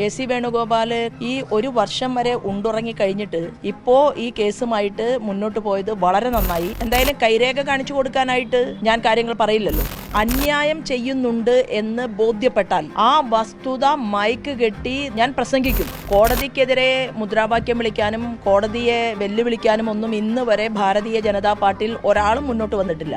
K C Venugopal ഈ ഒരു വർഷം വരെ ഉണ്ടുറങ്ങി കഴിഞ്ഞിട്ട് ഇപ്പോ ഈ കേസുമായിട്ട് മുന്നോട്ട് പോയത് വളരെ നന്നായി. എന്തായാലും കൈരേഖ കാണിച്ചു കൊടുക്കാനായിട്ട് ഞാൻ കാര്യങ്ങൾ പറയില്ലല്ലോ. അന്യായം ചെയ്യുന്നുണ്ട് എന്ന് ബോധ്യപ്പെട്ടാൽ ആ വസ്തുത മൈക്ക് കെട്ടി ഞാൻ പ്രസംഗിക്കും. കോടതിക്കെതിരെ മുദ്രാവാക്യം വിളിക്കാനും കോടതിയെ വെല്ലുവിളിക്കാനും ഒന്നും ഇന്ന് വരെ ഭാരതീയ ജനതാ പാർട്ടിയിൽ ഒരാളും മുന്നോട്ട് വന്നിട്ടില്ല.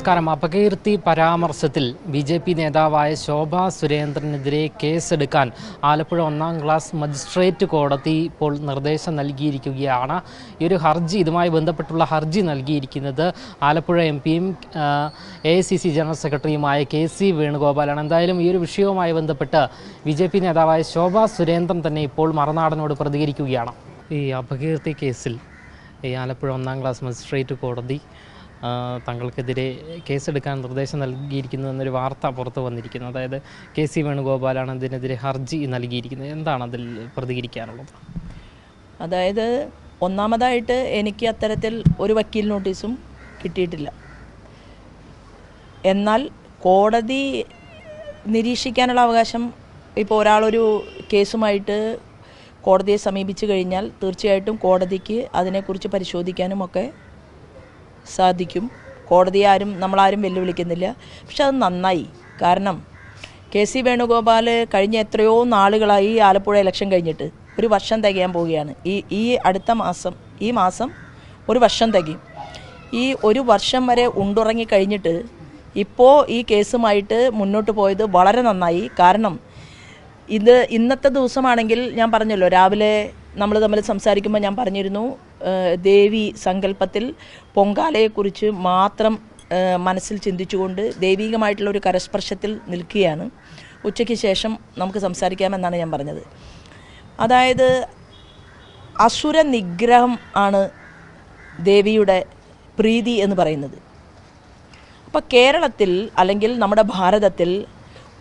നമസ്കാരം. അപകീർത്തി പരാമർശത്തിൽ ബി ജെ പി നേതാവായ ശോഭ സുരേന്ദ്രനെതിരെ കേസെടുക്കാൻ ആലപ്പുഴ ഒന്നാം ക്ലാസ് മജിസ്ട്രേറ്റ് കോടതി ഇപ്പോൾ നിർദ്ദേശം നൽകിയിരിക്കുകയാണ്. ഈ ഒരു ഹർജി ഇതുമായി ബന്ധപ്പെട്ടുള്ള ഹർജി നൽകിയിരിക്കുന്നത് ആലപ്പുഴ എം പിയും എ സി സി ജനറൽ സെക്രട്ടറിയുമായ കെ സി വേണുഗോപാലാണ്. എന്തായാലും ഈ ഒരു വിഷയവുമായി ബന്ധപ്പെട്ട് ബി ജെ പി നേതാവായ ശോഭ സുരേന്ദ്രൻ തന്നെ ഇപ്പോൾ മറുനാടനോട് പ്രതികരിക്കുകയാണ്. ഈ അപകീർത്തി കേസിൽ ഈ ആലപ്പുഴ ഒന്നാം ക്ലാസ് മജിസ്ട്രേറ്റ് കോടതി തങ്ങൾക്കെതിരെ കേസെടുക്കാൻ നിർദ്ദേശം നൽകിയിരിക്കുന്നു എന്നൊരു വാർത്ത പുറത്തു വന്നിരിക്കുന്നു. അതായത് കെ സി വേണുഗോപാലാണ് ഇതിനെതിരെ ഹർജി നൽകിയിരിക്കുന്നത്. എന്താണ് അതിൽ പ്രതികരിക്കാനുള്ളത്? അതായത് ഒന്നാമതായിട്ട് എനിക്ക് അത്തരത്തിൽ ഒരു വക്കീൽ നോട്ടീസും കിട്ടിയിട്ടില്ല. എന്നാൽ കോടതി നിരീക്ഷിക്കാനുള്ള അവകാശം ഇപ്പോൾ ഒരാളൊരു കേസുമായിട്ട് കോടതിയെ സമീപിച്ചു കഴിഞ്ഞാൽ തീർച്ചയായിട്ടും കോടതിക്ക് അതിനെക്കുറിച്ച് പരിശോധിക്കാനും ഒക്കെ സാധിക്കും. കോടതി ആരും നമ്മളാരും വെല്ലുവിളിക്കുന്നില്ല. പക്ഷെ അത് നന്നായി. കാരണം കെ സി വേണുഗോപാൽ കഴിഞ്ഞ എത്രയോ നാളുകളായി ആലപ്പുഴ ഇലക്ഷൻ കഴിഞ്ഞിട്ട് ഒരു വർഷം തികയാൻ പോവുകയാണ്. ഈ ഈ അടുത്ത മാസം ഈ മാസം ഒരു വർഷം തികയും. ഈ ഒരു വർഷം വരെ ഉണ്ടുറങ്ങി കഴിഞ്ഞിട്ട് ഇപ്പോൾ ഈ കേസുമായിട്ട് മുന്നോട്ട് പോയത് വളരെ നന്നായി. കാരണം ഇത് ഇന്നത്തെ ദിവസമാണെങ്കിൽ ഞാൻ പറഞ്ഞല്ലോ രാവിലെ നമ്മൾ തമ്മിൽ സംസാരിക്കുമ്പോൾ ഞാൻ പറഞ്ഞിരുന്നു ദേവി സങ്കല്പത്തിൽ പൊങ്കാലയെക്കുറിച്ച് മാത്രം മനസ്സിൽ ചിന്തിച്ചുകൊണ്ട് ദൈവികമായിട്ടുള്ള ഒരു കരസ്പർശത്തിൽ നിൽക്കുകയാണ്. ഉച്ചയ്ക്ക് ശേഷം നമുക്ക് സംസാരിക്കാമെന്നാണ് ഞാൻ പറഞ്ഞത്. അതായത് അസുര നിഗ്രഹം ആണ് ദേവിയുടെ പ്രീതി എന്ന് പറയുന്നത്. അപ്പോൾ കേരളത്തിൽ അല്ലെങ്കിൽ നമ്മുടെ ഭാരതത്തിൽ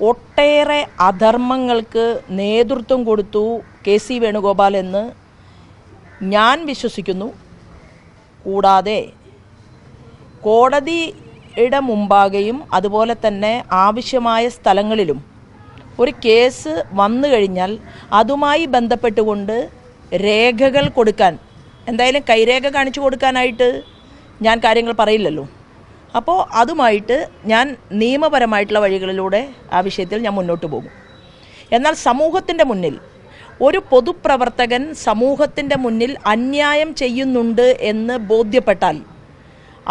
ഒട്ടേറെ അധർമ്മങ്ങൾക്ക് നേതൃത്വം കൊടുത്തു കെ സി വേണുഗോപാൽ എന്ന് ഞാൻ വിശ്വസിക്കുന്നു. കൂടാതെ കോടതിയുടെ മുമ്പാകെയും അതുപോലെ തന്നെ ആവശ്യമായ സ്ഥലങ്ങളിലും ഒരു കേസ് വന്നു കഴിഞ്ഞാൽ അതുമായി ബന്ധപ്പെട്ടുകൊണ്ട് രേഖകൾ കൊടുക്കാൻ എന്തായാലും കൈരേഖ കാണിച്ചു കൊടുക്കാനായിട്ട് ഞാൻ കാര്യങ്ങൾ പറയില്ലല്ലോ. അപ്പോൾ അതുമായിട്ട് ഞാൻ നിയമപരമായിട്ടുള്ള വഴികളിലൂടെ ആ വിഷയത്തിൽ ഞാൻ മുന്നോട്ട് പോകും. എന്നാൽ സമൂഹത്തിന്റെ മുന്നിൽ ഒരു പൊതുപ്രവർത്തകൻ സമൂഹത്തിന്റെ മുന്നിൽ അന്യായം ചെയ്യുന്നുണ്ട് എന്ന് ബോധ്യപ്പെട്ടാൽ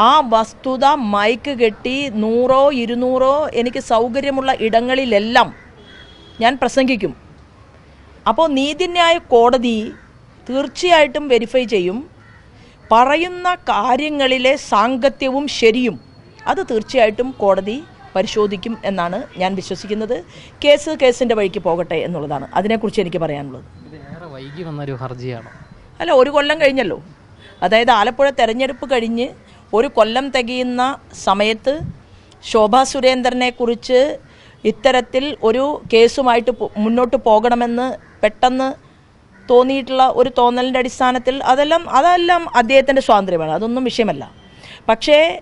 ആ വസ്തുത മൈക്ക് കെട്ടി നൂറോ ഇരുന്നൂറോ എനിക്ക് സൗകര്യമുള്ള ഇടങ്ങളിലെല്ലാം ഞാൻ പ്രസംഗിക്കും. അപ്പോൾ നീതിന്യായ കോടതി തീർച്ചയായിട്ടും വെരിഫൈ ചെയ്യും. പറയുന്ന കാര്യങ്ങളിലെ സാങ്കത്യവും ശരിയും അത് തീർച്ചയായിട്ടും കോടതി പരിശോധിക്കും എന്നാണ് ഞാൻ വിശ്വസിക്കുന്നത്. കേസ് കേസിന്റെ വഴിക്ക് പോകട്ടെ എന്നുള്ളതാണ്. അതിനെക്കുറിച്ച് എനിക്ക് പറയാനുള്ളത്. വൈകി വന്നൊരു ഹർജിയാണ്? അല്ല ഒരു കൊല്ലം കഴിഞ്ഞല്ലോ. അതായത് ആലപ്പുഴ തെരഞ്ഞെടുപ്പ് കഴിഞ്ഞ് ഒരു കൊല്ലം തികയുന്ന സമയത്ത് ശോഭാ സുരേന്ദ്രനെ കുറിച്ച് ഇത്തരത്തിൽ ഒരു കേസുമായിട്ട് മുന്നോട്ട് പോകണമെന്ന് പെട്ടെന്ന് തോന്നിയിട്ടുള്ള ഒരു തോന്നലിന്റെ അടിസ്ഥാനത്തിൽ അതെല്ലാം അതെല്ലാം അദ്ദേഹത്തിന്റെ സ്വാതന്ത്ര്യമാണ്. അതൊന്നും വിഷയമല്ല. പക്ഷേ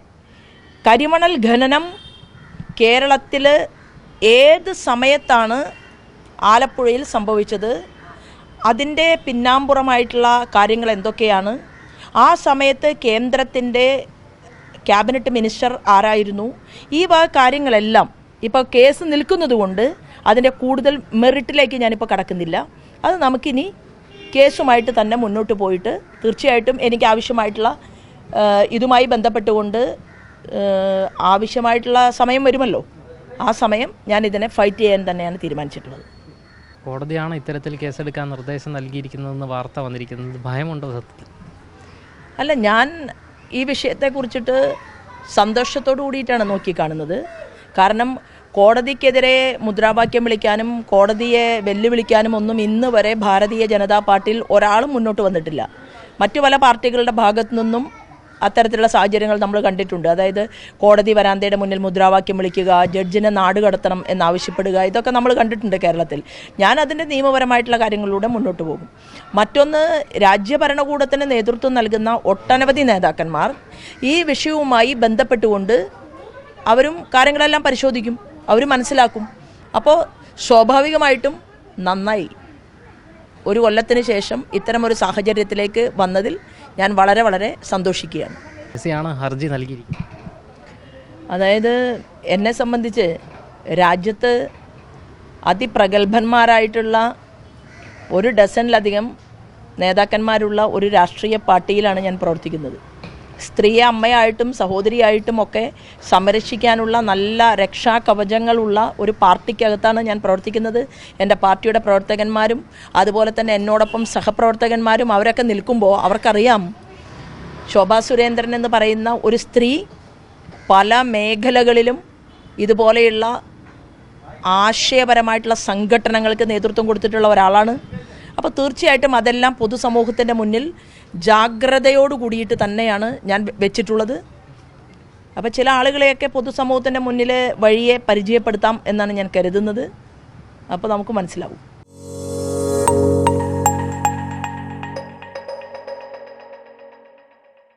കരിമണൽ ഖനനം കേരളത്തിൽ ഏത് സമയത്താണ് ആലപ്പുഴയിൽ സംഭവിച്ചത്? അതിന്റെ പിന്നാമ്പുറമായിട്ടുള്ള കാര്യങ്ങൾ എന്തൊക്കെയാണ്? ആ സമയത്ത് കേന്ദ്രത്തിന്റെ ക്യാബിനറ്റ് മിനിസ്റ്റർ ആരായിരുന്നു? ഈ വക കാര്യങ്ങളെല്ലാം ഇപ്പോൾ കേസ് നിൽക്കുന്നതുകൊണ്ട് അതിന്റെ കൂടുതൽ മെറിറ്റിലേക്ക് ഞാനിപ്പോൾ കടക്കുന്നില്ല. അത് നമുക്കിനി കേസുമായിട്ട് തന്നെ മുന്നോട്ട് പോയിട്ട് തീർച്ചയായിട്ടും എനിക്ക് ആവശ്യമായിട്ടുള്ള ഇതുമായി ബന്ധപ്പെട്ടുകൊണ്ട് ആവശ്യമായിട്ടുള്ള സമയം വരുമല്ലോ. ആ സമയം ഞാൻ ഇതിനെ ഫൈറ്റ് ചെയ്യാൻ തന്നെയാണ് തീരുമാനിച്ചിട്ടുള്ളത്. കോടതിയാണ് ഇത്തരത്തിൽ കേസെടുക്കാൻ നിർദ്ദേശം നൽകിയിരിക്കുന്നതെന്ന് വാർത്ത വന്നിരിക്കുന്നത്. ഭയമുണ്ടോ സത്യത്തിൽ? അല്ല ഞാൻ ഈ വിഷയത്തെ കുറിച്ചിട്ട് സന്തോഷത്തോടു കൂടിയിട്ടാണ് നോക്കിക്കാണുന്നത്. കാരണം കോടതിക്കെതിരെ മുദ്രാവാക്യം വിളിക്കാനും കോടതിയെ വെല്ലുവിളിക്കാനും ഒന്നും ഇന്ന് വരെ ഭാരതീയ ജനതാ പാർട്ടിയിൽ ഒരാളും മുന്നോട്ട് വന്നിട്ടില്ല. മറ്റു പല പാർട്ടികളുടെ ഭാഗത്തു നിന്നും അത്തരത്തിലുള്ള സാഹചര്യങ്ങൾ നമ്മൾ കണ്ടിട്ടുണ്ട്. അതായത് കോടതി വരാന്തയുടെ മുന്നിൽ മുദ്രാവാക്യം വിളിക്കുക ജഡ്ജിനെ നാട് കടത്തണം എന്നാവശ്യപ്പെടുക ഇതൊക്കെ നമ്മൾ കണ്ടിട്ടുണ്ട് കേരളത്തിൽ. ഞാൻ അതിന്റെ നിയമപരമായിട്ടുള്ള കാര്യങ്ങളിലൂടെ മുന്നോട്ട് പോകും. മറ്റൊന്ന് രാജ്യഭരണകൂടത്തിന് നേതൃത്വം നൽകുന്ന ഒട്ടനവധി നേതാക്കന്മാർ ഈ വിഷയവുമായി ബന്ധപ്പെട്ടുകൊണ്ട് അവരും കാര്യങ്ങളെല്ലാം പരിശോധിക്കും അവർ മനസ്സിലാക്കും. അപ്പോൾ സ്വാഭാവികമായിട്ടും നന്നായി. ഒരു കൊല്ലത്തിന് ശേഷം ഇത്തരമൊരു സാഹചര്യത്തിലേക്ക് വന്നതിൽ ഞാൻ വളരെ വളരെ സന്തോഷിക്കുകയാണ്. ഹർജി നൽകിയിരിക്കുന്നത്. അതായത് എന്നെ സംബന്ധിച്ച് രാജ്യത്ത് അതിപ്രഗത്ഭന്മാരായിട്ടുള്ള ഒരു ഡസനിലധികം നേതാക്കന്മാരുള്ള ഒരു രാഷ്ട്രീയ പാർട്ടിയിലാണ് ഞാൻ പ്രവർത്തിക്കുന്നത്. സ്ത്രീയെ അമ്മയായിട്ടും സഹോദരിയായിട്ടും ഒക്കെ സംരക്ഷിക്കാനുള്ള നല്ല രക്ഷാകവചങ്ങളുള്ള ഒരു പാർട്ടിക്കകത്താണ് ഞാൻ പ്രവർത്തിക്കുന്നത്. എന്റെ പാർട്ടിയുടെ പ്രവർത്തകന്മാരും അതുപോലെ തന്നെ എന്നോടൊപ്പം സഹപ്രവർത്തകന്മാരും അവരൊക്കെ നിൽക്കുമ്പോൾ അവർക്കറിയാം ശോഭാ സുരേന്ദ്രൻ എന്ന് പറയുന്ന ഒരു സ്ത്രീ പല മേഖലകളിലും ഇതുപോലെയുള്ള ആശയപരമായിട്ടുള്ള സംഘടനകൾക്ക് നേതൃത്വം കൊടുത്തിട്ടുള്ള ഒരാളാണ്. അപ്പോൾ തീർച്ചയായിട്ടും അതെല്ലാം പൊതുസമൂഹത്തിന്റെ മുന്നിൽ ജാഗ്രതയോട് കൂടിയിട്ട് തന്നെയാണ് ഞാൻ വെച്ചിട്ടുള്ളത്. അപ്പോൾ ചില ആളുകളെയൊക്കെ പൊതുസമൂഹത്തിന്റെ മുന്നിൽ വഴിയെ പരിചയപ്പെടുത്താം എന്നാണ് ഞാൻ കരുതുന്നത്. അപ്പോൾ നമുക്ക് മനസ്സിലാവും.